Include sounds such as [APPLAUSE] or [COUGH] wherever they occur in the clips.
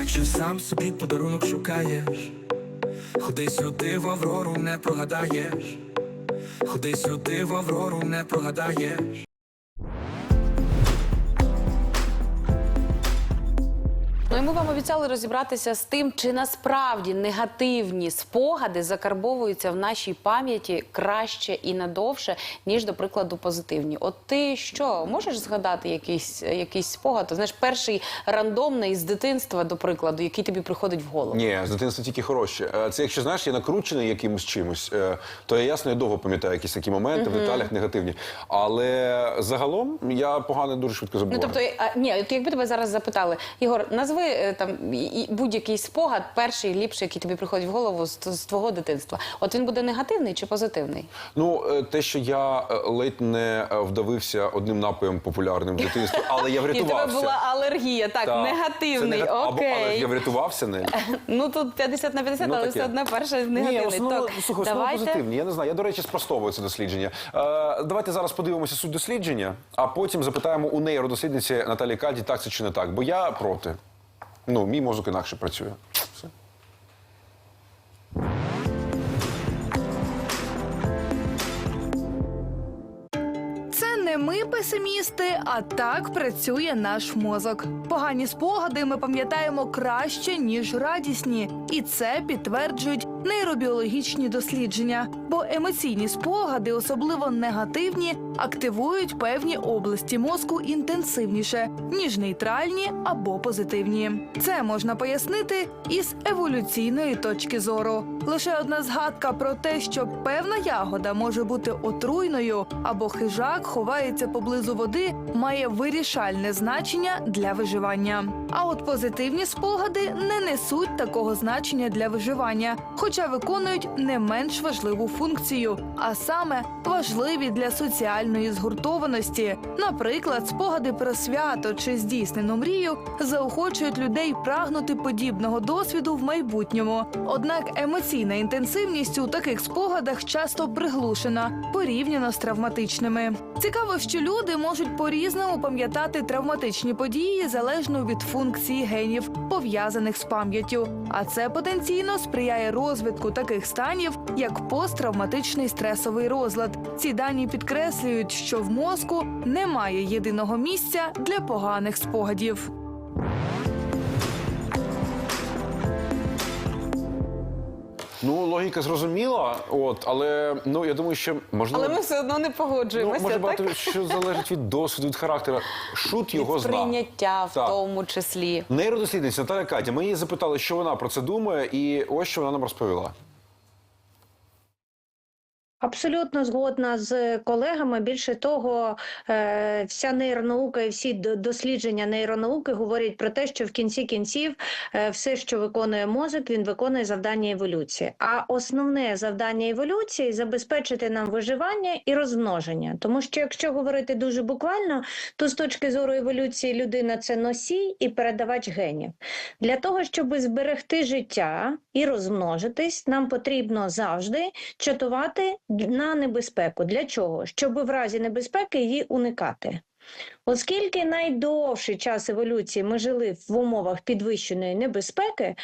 Якщо сам собі подарунок шукаєш, ходи сюди в Аврору, не прогадаєш. Ходи сюди в Аврору, не прогадаєш. І ми вам обіцяли розібратися з тим, чи насправді негативні спогади закарбовуються в нашій пам'яті краще і надовше, ніж, до прикладу, позитивні. От ти що, можеш згадати якийсь, якийсь спогад? Знаєш, перший рандомний з дитинства, до прикладу, який тобі приходить в голову? Ні, з дитинства тільки хороші. Е, Це якщо знаєш, я накручений якимось чимось, е, то я ясно, я довго пам'ятаю якісь такі моменти в деталях негативні. Але загалом я погано дуже швидко Ну тобто, а, ні, от якби тебе зараз запитали, Ігор, назви е, там і- і будь-який спогад, перший ліпший, який тобі приходить в голову з, з твого дитинства. От він буде негативний чи позитивний? Ну, е, те, що я е, ледь не вдавився одним напоєм популярним в дитинстві, але я [LAUGHS] І в тебе була алергія, так, Так. негативний. Нега- Або, але я врятувався не. [LAUGHS] Ну тут 50 на 50, Ну, але все одно перший Ні, негативний. основно, Так, слухай, основно позитивні. Я не знаю. Я, до речі, спростовую це дослідження. Е, давайте зараз подивимося суть дослідження, а потім запитаємо у нейродослідниці Наталії Кальді, так це чи не так. Бо я проти. Ну, мій мозок інакше працює. Все. Це не ми песимісти, а так працює наш мозок. Погані спогади ми пам'ятаємо краще ніж радісні, і це підтверджують нейробіологічні дослідження. Бо емоційні спогади, особливо негативні, активують певні області мозку інтенсивніше ніж нейтральні або позитивні. Це можна пояснити із еволюційної точки зору. Лише одна згадка про те, що певна ягода може бути отруйною або хижак ховається поблизу води, має вирішальне значення для виживання. А от позитивні спогади не несуть такого значення для виживання, хоча виконують не менш важливу функцію, а саме важливі для соціальної згуртованості. Наприклад, спогади про свято чи здійснену мрію заохочують людей прагнути подібного досвіду в майбутньому. Однак емоційна інтенсивність у таких спогадах часто приглушена порівняно з травматичними. Цікаво, що люди можуть по-різному пам'ятати травматичні події залежно від функції генів, пов'язаних з пам'яттю. А це потенційно сприяє розвитку таких станів, як посттравматичний стресовий розлад. Ці дані підкреслюють, що в мозку немає єдиного місця для поганих спогадів. Ну, логіка зрозуміла, от, але ну я думаю, що можливо. Але ми все одно не Ну, погоджуємося. може так? багато що залежить від досвіду, від характеру. Шут його Від зна. сприйняття в Так. тому числі. Нейродослідниця Наталя Катя. Ми її запитали, що вона про це думає, і ось що вона нам розповіла. Абсолютно згодна з колегами. Більше того, е, вся нейронаука і всі до- дослідження нейронауки говорять про те, що в кінці кінців е, все, що виконує мозок, він виконує завдання еволюції. А основне завдання еволюції забезпечити нам виживання і розмноження. Тому що, якщо говорити дуже буквально, то з точки зору еволюції людина це носій і передавач генів. Для того, щоб зберегти життя і розмножитись, нам потрібно завжди чатувати на небезпеку. Для чого? Щоб в разі небезпеки її уникати. Оскільки найдовший час еволюції ми жили в умовах підвищеної небезпеки,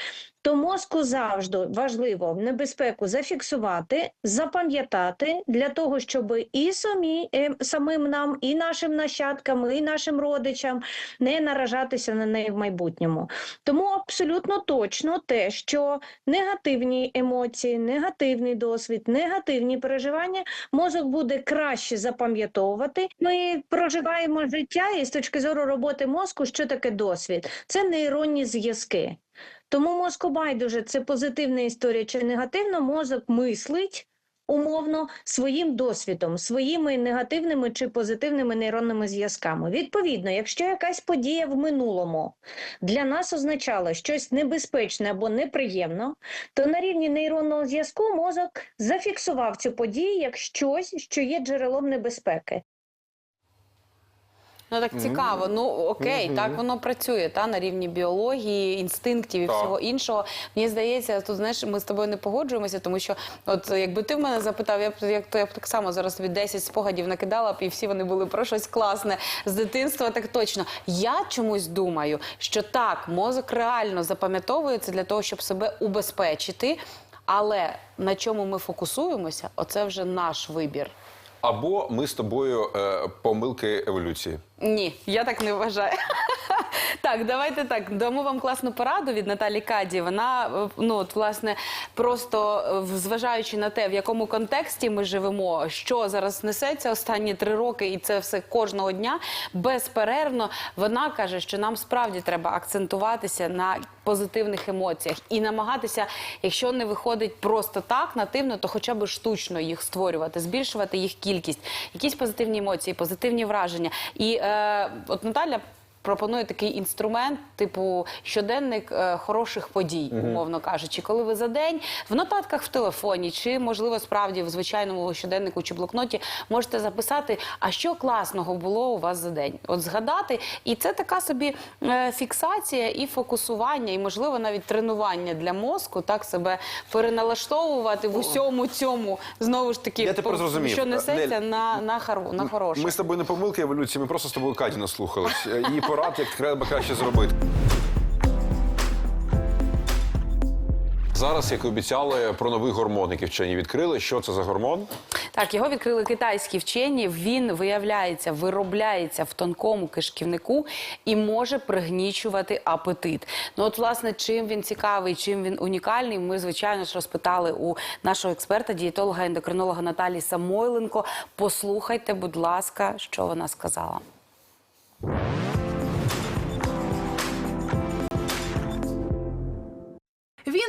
то мозку завжди важливо небезпеку зафіксувати, запам'ятати для того, щоб і самі, е, самим нам, і нашим нащадкам, і нашим родичам не наражатися на неї в майбутньому. Тому абсолютно точно те, що негативні емоції, негативний досвід, негативні переживання мозок буде краще запам'ятовувати. Ми проживаємо життя, і з точки зору роботи мозку, що таке досвід? Це нейронні зв'язки. Тому мозку байдуже, це позитивна історія чи негативна, мозок мислить умовно своїм досвідом, своїми негативними чи позитивними нейронними зв'язками. Відповідно, якщо якась подія в минулому для нас означала щось небезпечне або неприємно, то на рівні нейронного зв'язку мозок зафіксував цю подію як щось, що є джерелом небезпеки. Ну так цікаво. Ну окей, так воно працює та на рівні біології, інстинктів і Так. всього іншого. Мені здається, тут знаєш, ми з тобою не погоджуємося, тому що, от якби ти в мене запитав, я б як то я б так само зараз тобі 10 спогадів накидала б, і всі вони були про щось класне з дитинства. Так точно. Я чомусь думаю, що так, мозок реально запам'ятовується для того, щоб себе убезпечити. Але на чому ми фокусуємося, оце вже наш вибір. Або ми з тобою е, помилки еволюції. Ні, я так не вважаю. [LAUGHS] Так, давайте так. Дамо вам класну пораду від Наталі Каді. Вона е, ну от власне просто е, зважаючи на те, в якому контексті ми живемо, що зараз несеться останні три роки, і це все кожного дня безперервно. Вона каже, що нам справді треба акцентуватися на позитивних емоціях і намагатися, якщо не виходить просто так нативно, то хоча б штучно їх створювати, збільшувати їх кількість, якісь позитивні емоції, позитивні враження. І е, от Наталя. Пропонує такий інструмент, типу щоденник е, хороших подій, умовно кажучи, коли ви за день в нотатках в телефоні, чи можливо справді в звичайному щоденнику чи блокноті можете записати, а що класного було у вас за день. От згадати, і це така собі е, фіксація і фокусування, і можливо навіть тренування для мозку, так себе переналаштовувати в усьому цьому знову ж таки, Я тепер по- зрозумів. що несеться Нель, на, на, хороше. Ми з тобою не помилки еволюції, ми просто з тобою Каті наслухались. Е, Її порад, як треба краще зробити. Зараз, як і обіцяли, про новий гормон, який вчені відкрили. Що це за гормон? Так, його відкрили китайські вчені. Він виявляється, виробляється в тонкому кишківнику і може пригнічувати апетит. Ну от, власне, чим він цікавий, чим він унікальний, ми звичайно ж розпитали у нашого експерта, дієтолога, ендокринолога Наталії Самойленко. Послухайте, будь ласка, що вона сказала.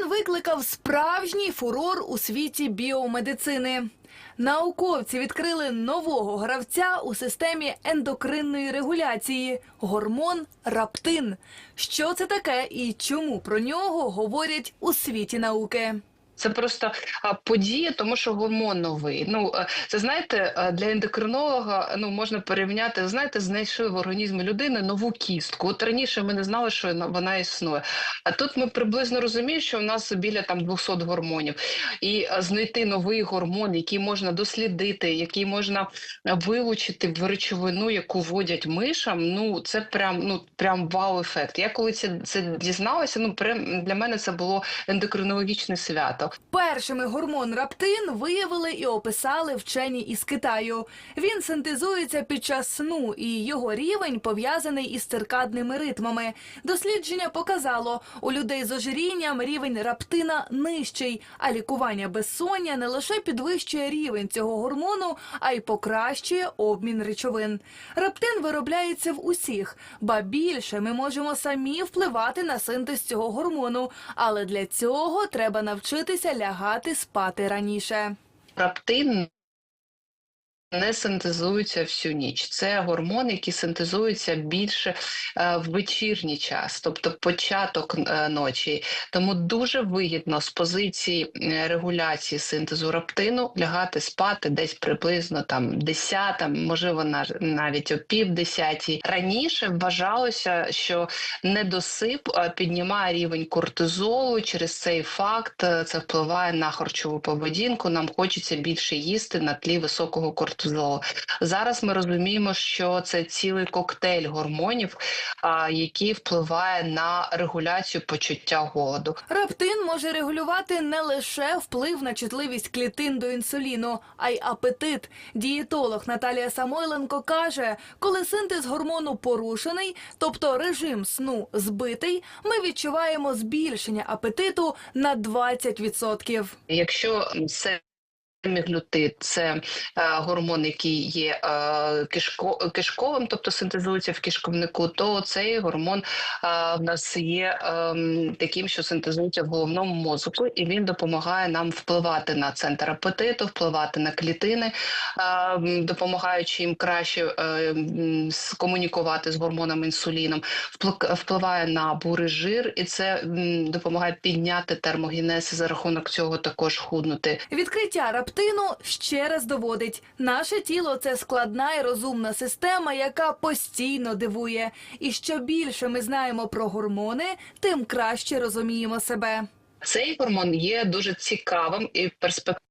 Викликав справжній фурор у світі біомедицини. Науковці відкрили нового гравця у системі ендокринної регуляції гормон раптин. Що це таке і чому про нього говорять у світі науки? Це просто подія, тому що гормон новий. Ну е, це знаєте, е, для ендокринолога ну можна порівняти. Знаєте, знайшли в організмі людини нову кістку. От раніше ми не знали, що вона- існує. А тут ми приблизно розуміємо, що в нас біля там 200 гормонів, і е, знайти новий гормон, який можна дослідити, який можна вилучити в речовину, яку вводять мишам. Ну це прям ну прям вау-ефект. Я коли це, це дізналася, ну прям для мене це було ендокринологічне свято. Першими гормон раптин виявили і описали вчені із Китаю. Він синтезується під час сну, і його рівень пов'язаний із циркадними ритмами. Дослідження показало, у людей з ожирінням рівень раптина нижчий, а лікування безсоння не лише підвищує рівень цього гормону, а й покращує обмін речовин. Раптин виробляється в усіх, ба більше ми можемо самі впливати на синтез цього гормону, але для цього треба навчитися лягати спати раніше. Раптин не синтезується всю ніч. Це гормон, який синтезується більше е, в вечірній час, тобто початок е, ночі. Тому дуже вигідно з позиції регуляції синтезу раптину лягати спати десь приблизно там 10, можливо, навіть о пів десятій. Раніше вважалося, що недосип е, піднімає рівень кортизолу. Через цей факт це впливає на харчову поведінку. Нам хочеться більше їсти на тлі високого кортизолу. Зараз ми розуміємо, що це цілий коктейль гормонів, а, який впливає на регуляцію почуття голоду. Раптин може регулювати не лише вплив на чутливість клітин до інсуліну, а й апетит. Дієтолог Наталія Самойленко каже, коли синтез гормону порушений, тобто режим сну збитий, ми відчуваємо збільшення апетиту на 20%. Якщо це Семіглютид – це е, гормон, який є е, кишко, кишковим, тобто синтезується в кишковнику, то цей гормон е, в нас є е, таким, що синтезується в головному мозку, і він допомагає нам впливати на центр апетиту, впливати на клітини, е, допомагаючи їм краще м, з гормоном інсуліном, впли- впливає на бурий жир, і це допомагає підняти термогенез за рахунок цього також худнути. Відкриття раптину рептину ще раз доводить: наше тіло це складна і розумна система, яка постійно дивує. І що більше ми знаємо про гормони, тим краще розуміємо себе. Цей гормон є дуже цікавим і перспективним,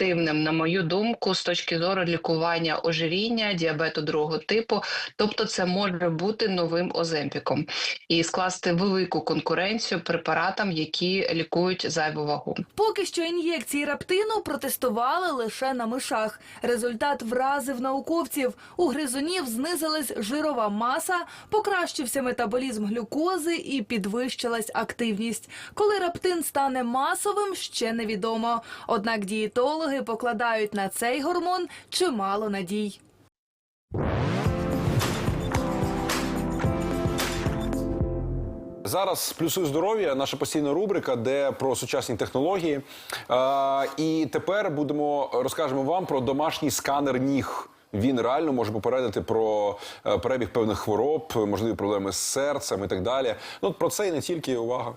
на мою думку, з точки зору лікування ожиріння, діабету другого типу. Тобто, це може бути новим оземпіком і скласти велику конкуренцію препаратам, які лікують зайву вагу. Поки що ін'єкції рептину протестували лише на мишах. Результат вразив науковців. У гризунів знизилась жирова маса, покращився метаболізм глюкози і підвищилась активність. Коли рептин стане масовим, ще невідомо. Однак дієтологи покладають на цей гормон чимало надій. Зараз плюсуй здоров'я, наша постійна рубрика, де про сучасні технології. Е, і тепер будемо розкажемо вам про домашній сканер ніг. Він реально може попередити про е, перебіг певних хвороб, можливі проблеми з серцем і так далі. Ну про це і не тільки увага.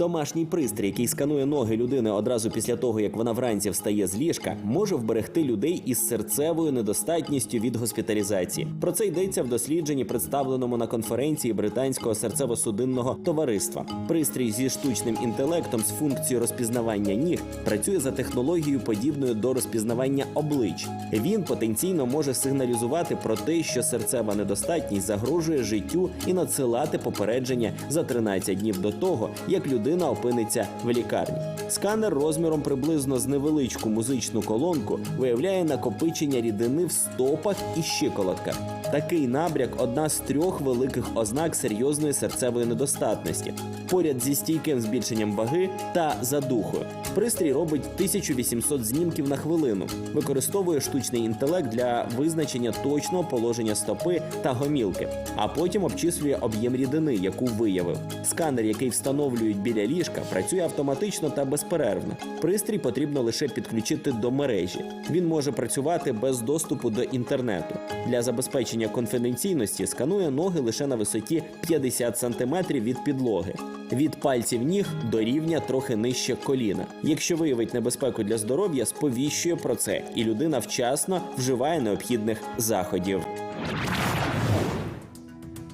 Домашній пристрій, який сканує ноги людини одразу після того, як вона вранці встає з ліжка, може вберегти людей із серцевою недостатністю від госпіталізації. Про це йдеться в дослідженні, представленому на конференції британського серцево-судинного товариства. Пристрій зі штучним інтелектом з функцією розпізнавання ніг працює за технологією, подібною до розпізнавання облич. Він потенційно може сигналізувати про те, що серцева недостатність загрожує життю і надсилати попередження за 13 днів до того, як людина опиниться в лікарні. Сканер розміром приблизно з невеличку музичну колонку виявляє накопичення рідини в стопах і щиколотках. Такий набряк одна з трьох великих ознак серйозної серцевої недостатності, поряд зі стійким збільшенням ваги та задухою. Пристрій робить 1800 знімків на хвилину, використовує штучний інтелект для визначення точного положення стопи та гомілки, а потім обчислює об'єм рідини, яку виявив. Сканер, який встановлюють біля ліжка, працює автоматично та безперервно. Пристрій потрібно лише підключити до мережі. Він може працювати без доступу до інтернету. Для забезпечення конфіденційності сканує ноги лише на висоті 50 см від підлоги. Від пальців ніг до рівня трохи нижче коліна. Якщо виявить небезпеку для здоров'я, сповіщує про це, і людина вчасно вживає необхідних заходів.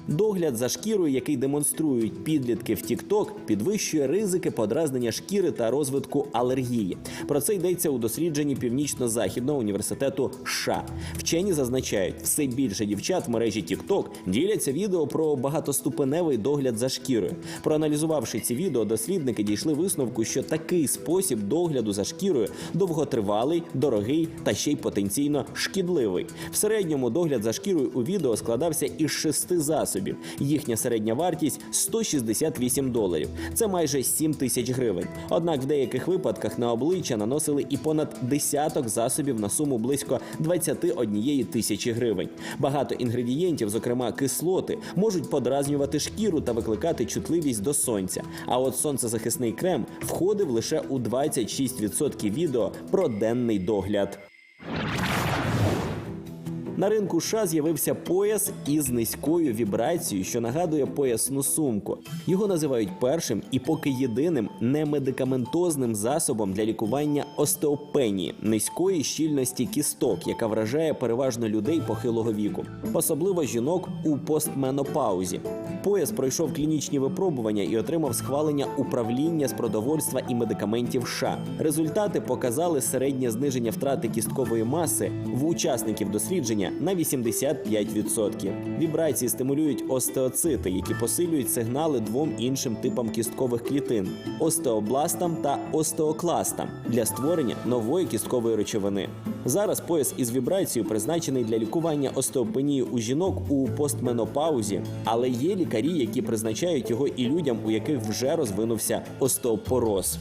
Догляд за шкірою, який демонструють підлітки в TikTok, підвищує ризики подразнення шкіри та розвитку алергії. Про це йдеться у дослідженні Північно-Західного університету США. Вчені зазначають, все більше дівчат в мережі TikTok діляться відео про багатоступеневий догляд за шкірою. Проаналізувавши ці відео, дослідники дійшли висновку, що такий спосіб догляду за шкірою довготривалий, дорогий та ще й потенційно шкідливий. В середньому догляд за шкірою у відео складався із шести засобів. Їхня середня вартість 168 доларів. Це майже 7 тисяч гривень. Однак в деяких випадках на обличчя наносили і понад десяток засобів на суму близько 21 тисячі гривень. Багато інгредієнтів, зокрема кислоти, можуть подразнювати шкіру та викликати чутливість до сонця. А от сонцезахисний крем входив лише у 26% відео про денний догляд. На ринку США з'явився пояс із низькою вібрацією, що нагадує поясну сумку. Його називають першим і поки єдиним немедикаментозним засобом для лікування остеопенії низької щільності кісток, яка вражає переважно людей похилого віку, особливо жінок у постменопаузі. Пояс пройшов клінічні випробування і отримав схвалення управління з продовольства і медикаментів США. Результати показали середнє зниження втрати кісткової маси в учасників дослідження на 85%. Вібрації стимулюють остеоцити, які посилюють сигнали двом іншим типам кісткових клітин остеобластам та остеокластам для створення нової кісткової речовини. Зараз пояс із вібрацією призначений для лікування остеопенії у жінок у постменопаузі, але є лікарі, які призначають його і людям, у яких вже розвинувся остеопороз.